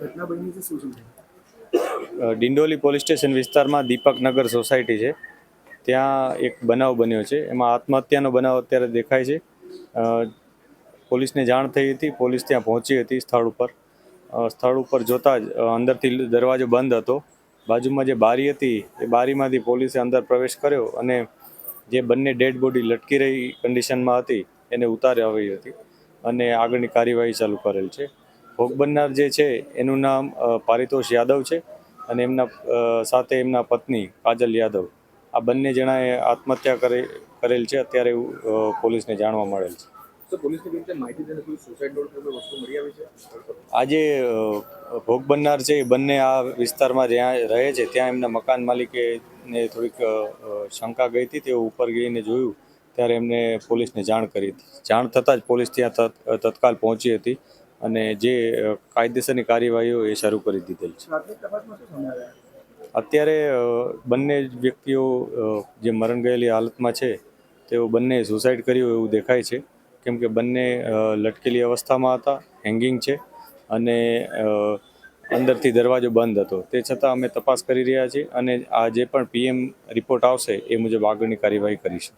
ઘટના Dindoli police station વિસ્તારમાં દીપકનગર society છે. ત્યાં એક બનાવ બન્યો છે. એમાં આત્મહત્યાનો બનાવ અત્યારે દેખાય છે. પોલીસને જાણ થઈ હતી. પોલીસ ત્યાં પહોંચી હતી સ્થળ ઉપર. સ્થળ ઉપર જોતાં જ અંદરથી દરવાજો બંધ હતો. બાજુમાં જે બારી હતી, એ બારીમાંથી પોલીસે અંદર પ્રવેશ કર્યો અને જે બંને ડેડ બોડી લટકી રહી કન્ડિશનમાં હતી, એને ઉતારી આવી હતી અને આગળની કાર્યવાહી ચાલુ કરેલ છે. ભોગ બનનાર જે છે એનું નામ પારિતોષ યાદવ છે અને એમના સાથે એમના પત્ની કાજલ યાદવ. આ બંને જણાએ આત્મહત્યા કરે કરેલ છે અત્યારે પોલીસને જાણવા મળેલ છે. આજે ભોગ બનનાર છે એ બંને આ વિસ્તારમાં જ્યાં રહે છે ત્યાં એમના મકાન માલિકે ને થોડીક શંકા ગઈ હતી તેઓ ઉપર ગઈને જોયું ત્યારે એમને પોલીસને જાણ કરી હતી. જાણ થતાં જ પોલીસ ત્યાં તત્કાલ પહોંચી હતી. અને જે કાયદેસરની કાર્યવાહીઓ એ શરૂ કરી દીધેલ છે. અત્યારે બંને વ્યક્તિઓ જે મરણ ગયેલી હાલતમાં છે તેઓ બંને સુસાઇડ કર્યું એવું દેખાય છે. કેમ કે બંને લટકેલી અવસ્થામાં હતા હેંગિંગ છે અને અંદરથી દરવાજો બંધ હતો. તે છતાં અમે તપાસ કરી રહ્યા છીએ અને આ જે પણ પીએમ રિપોર્ટ આવશે એ મુજબ આગળની કાર્યવાહી કરીશું.